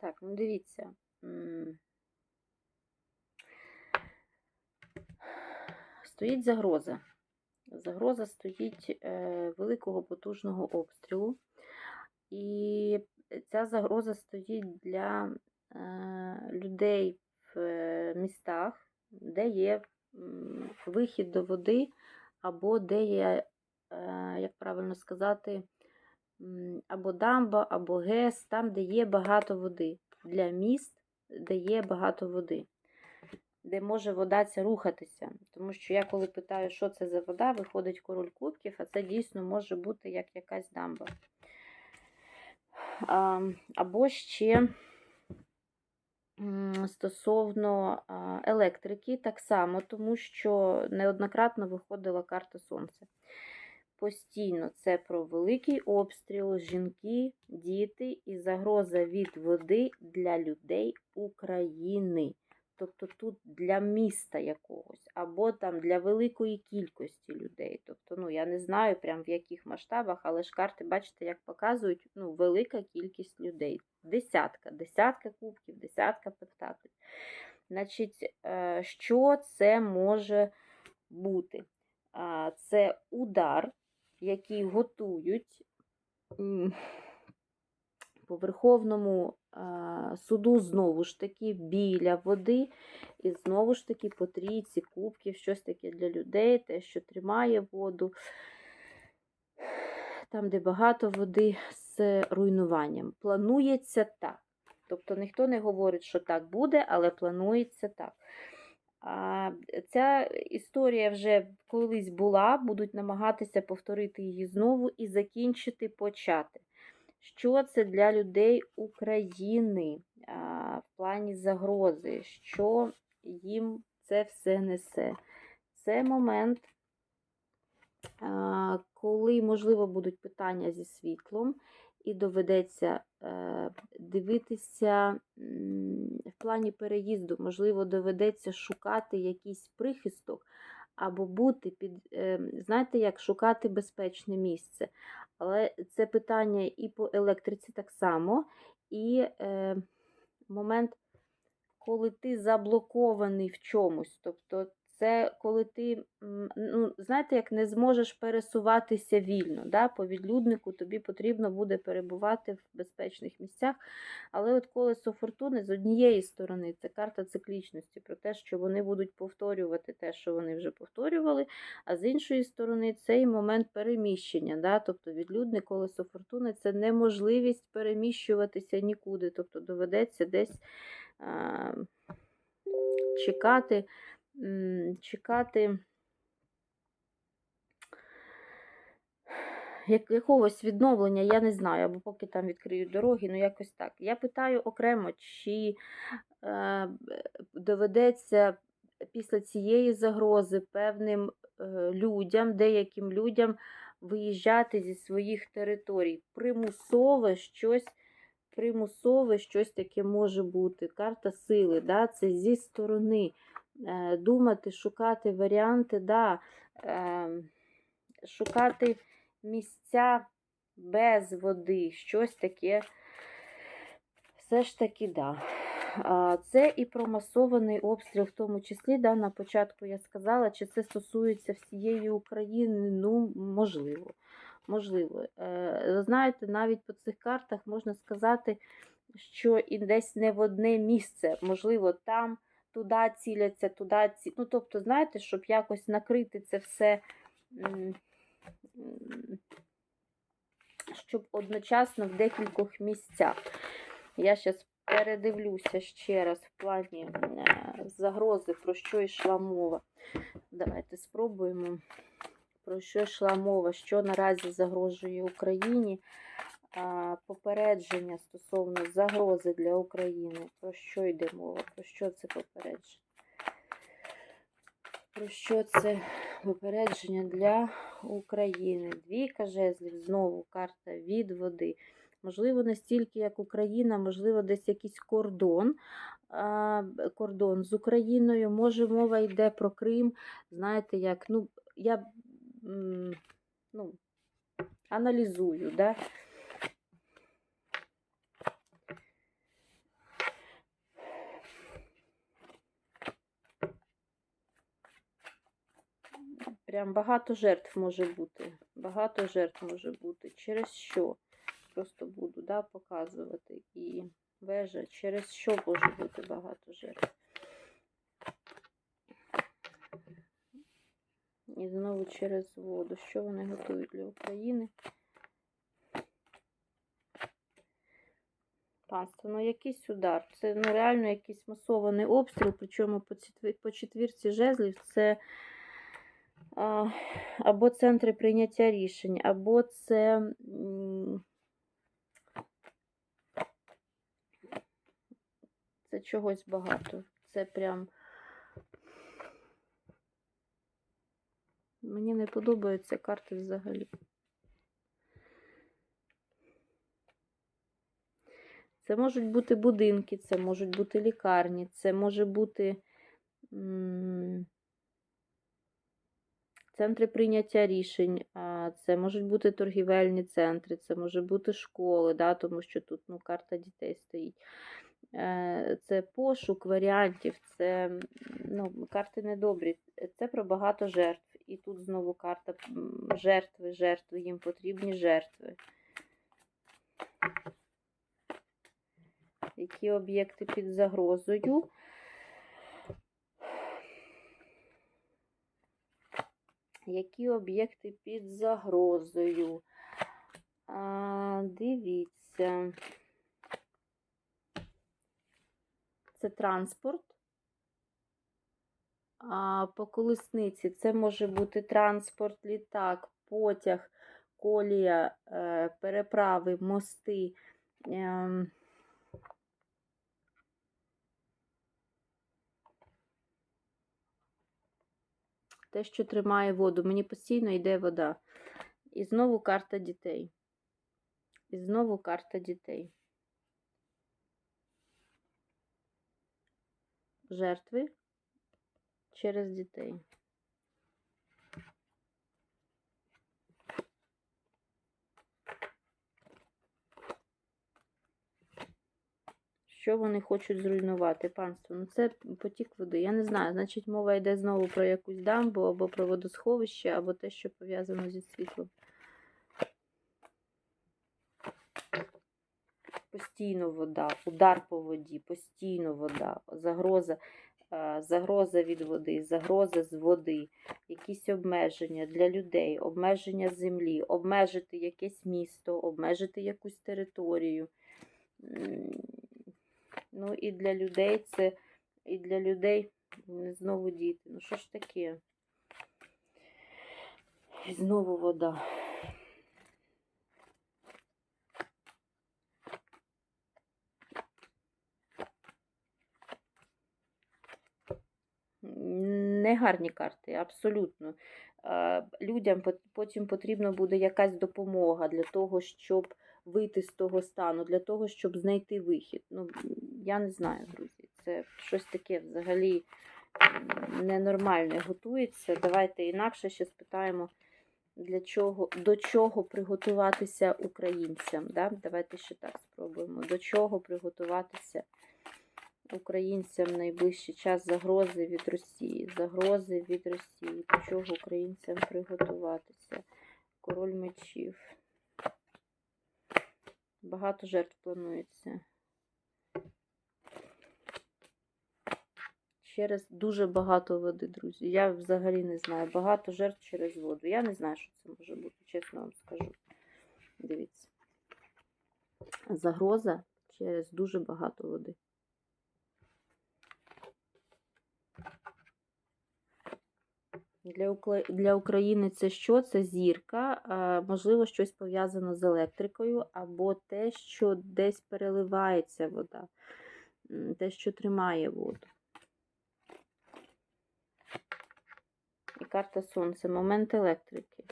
Так, ну дивіться. Стоїть загроза. Загроза стоїть е, великого потужного обстрілу. І ця загроза стоїть для е, людей в е, містах, де є вихід до води, або де є, як правильно сказати, або дамба, або ГЕС, там, де є багато води. Для міст, де є багато води, де може вода ця рухатися. Тому що я, коли питаю, що це за вода, виходить король кубків, а це дійсно може бути як якась дамба. Або ще стосовно електрики, так само, тому що неоднократно виходила карта Сонця постійно це про великий обстріл, жінки, діти і загроза від води для людей України. Тобто тут для міста якогось, або там для великої кількості людей. Тобто, ну, я не знаю прям в яких масштабах, але ж карти, бачите, як показують, ну, велика кількість людей. Десятка, десятка кубків, десятка пентаклів. Значить, е, що це може бути? Це удар які готують по Верховному суду знову ж таки біля води, і знову ж таки по трійці кубків, щось таке для людей, те, що тримає воду. Там, де багато води з руйнуванням. Планується так. Тобто ніхто не говорить, що так буде, але планується так. А Ця історія вже колись була, будуть намагатися повторити її знову і закінчити почати. Що це для людей України в плані загрози? Що їм це все несе? Це момент, коли, можливо, будуть питання зі світлом, і доведеться е, дивитися плані переїзду, можливо, доведеться шукати якийсь прихисток, або бути під, е, знаєте, як шукати безпечне місце. Але це питання і по електриці так само, і е, момент, коли ти заблокований в чомусь. Тобто це коли ти, ну, знаєте, як не зможеш пересуватися вільно. Да? По відлюднику тобі потрібно буде перебувати в безпечних місцях. Але от колесо фортуни з однієї сторони це карта циклічності, про те, що вони будуть повторювати те, що вони вже повторювали, а з іншої сторони, цей момент переміщення. Да? Тобто відлюдне колесо фортуни це неможливість переміщуватися нікуди. Тобто доведеться десь а, чекати чекати якогось відновлення, я не знаю, або поки там відкриють дороги, ну якось так. Я питаю окремо, чи е, доведеться після цієї загрози певним е, людям, деяким людям виїжджати зі своїх територій. Примусове щось. Примусове щось таке може бути. Карта сили, да, це зі сторони. Е, думати, шукати варіанти, да, ем, шукати місця без води, щось таке. Все ж таки, да. Це і промасований обстріл, в тому числі, да, на початку я сказала, чи це стосується всієї України, ну, можливо. можливо. Е, знаєте, навіть по цих картах можна сказати, що і десь не в одне місце, можливо, там туди ціляться, туди ці... Ну, тобто, знаєте, щоб якось накрити це все, щоб одночасно в декількох місцях. Я зараз передивлюся ще раз в плані е, загрози, про що йшла мова. Давайте спробуємо, про що йшла мова, що наразі загрожує Україні попередження стосовно загрози для України. Про що йде мова? Про що це попередження? Про що це попередження для України? Двійка жезлів, знову карта від води. Можливо, не стільки, як Україна, можливо, десь якийсь кордон кордон з Україною. Може, мова йде про Крим. Знаєте, як, ну, я ну, аналізую, да? Прям багато жертв може бути. Багато жертв може бути. Через що? Просто буду да, показувати. І вежа, через що може бути багато жертв. І знову через воду. Що вони готують для України? Панство, ну якийсь удар. Це ну, реально якийсь масований обстріл, причому по, четвірці жезлів це або центри прийняття рішень, або це. Це чогось багато. Це прям. Мені не подобаються карти взагалі. Це можуть бути будинки, це можуть бути лікарні, це може бути центри прийняття рішень, це можуть бути торгівельні центри, це може бути школи, да, тому що тут ну, карта дітей стоїть. Е, Це пошук варіантів, це ну, карти недобрі. Це про багато жертв. І тут знову карта жертви, жертви, їм потрібні жертви. Які об'єкти під загрозою? Які об'єкти під загрозою? А, дивіться. Це транспорт. А по колесниці це може бути транспорт, літак, потяг, колія, е, переправи, мости. Те, що тримає воду. Мені постійно йде вода. І знову карта дітей. І знову карта дітей. Жертви через дітей. Що вони хочуть зруйнувати, панство? Ну, це потік води. Я не знаю. Значить, мова йде знову про якусь дамбу, або про водосховище, або те, що пов'язано зі світлом. Постійно вода, удар по воді, постійно вода, загроза, е, загроза від води, загроза з води, якісь обмеження для людей, обмеження землі, обмежити якесь місто, обмежити якусь територію. Ну і для людей це, і для людей знову діти. Ну що ж таке? І знову вода. Негарні карти, абсолютно. Людям пот- потім потрібна буде якась допомога для того, щоб вийти з того стану, для того, щоб знайти вихід. Ну, я не знаю, друзі. Це щось таке взагалі ненормальне готується. Давайте інакше ще спитаємо, для чого, до чого приготуватися українцям. Да? Давайте ще так спробуємо. До чого приготуватися українцям в найближчий час загрози від Росії. Загрози від Росії. До чого українцям приготуватися? Король мечів. Багато жертв планується. Через дуже багато води, друзі. Я взагалі не знаю. Багато жертв через воду. Я не знаю, що це може бути, чесно вам скажу. Дивіться. Загроза через дуже багато води. Для, для України це що? Це зірка, можливо, щось пов'язано з електрикою, або те, що десь переливається вода, те, що тримає воду. І карта Сонця. Момент електрики.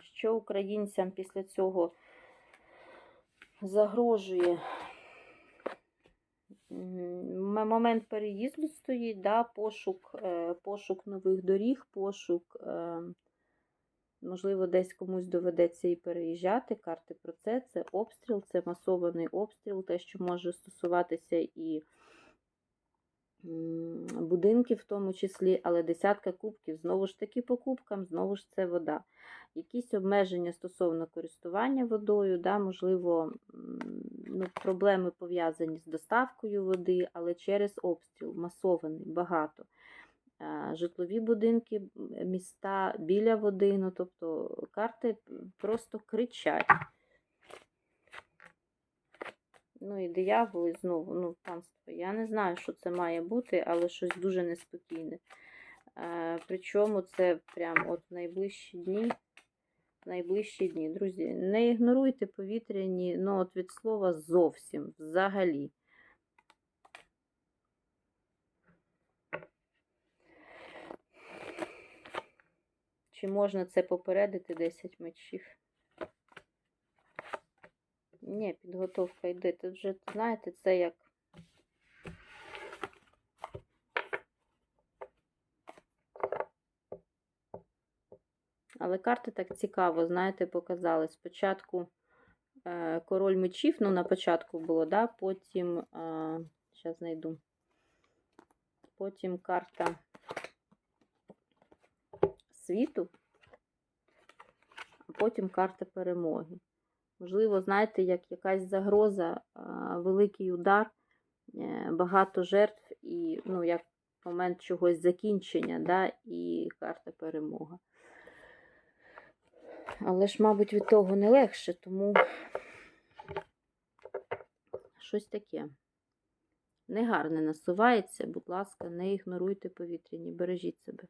Що українцям після цього загрожує? Момент переїзду стоїть, да, пошук, е, пошук нових доріг, пошук е, Можливо, десь комусь доведеться і переїжджати. Карти про це. Це обстріл, це масований обстріл, те, що може стосуватися і будинків в тому числі, але десятка кубків, знову ж таки по кубкам, знову ж це вода. Якісь обмеження стосовно користування водою, да, можливо, ну, проблеми пов'язані з доставкою води, але через обстріл, масований, багато. Е, Житлові будинки, міста біля води, ну, тобто карти просто кричать. Ну і дияволи знову, ну, панство. Я не знаю, що це має бути, але щось дуже неспокійне. Е, причому це прям от найближчі дні. Найближчі дні. Друзі, не ігноруйте повітряні, ну от від слова зовсім, взагалі. Чи можна це попередити 10 мечів? Ні, підготовка йде. Тут вже, знаєте, це як. Але карти так цікаво, знаєте, показали. Спочатку е, король мечів, ну, на початку було, да? потім, зараз знайду. Потім карта світу, а потім карта перемоги. Можливо, знаєте, як якась загроза, великий удар, е, багато жертв і ну, як момент чогось закінчення, да, і карта перемога. Але ж, мабуть, від того не легше, тому щось таке. Негарне насувається, будь ласка, не ігноруйте повітряні, бережіть себе.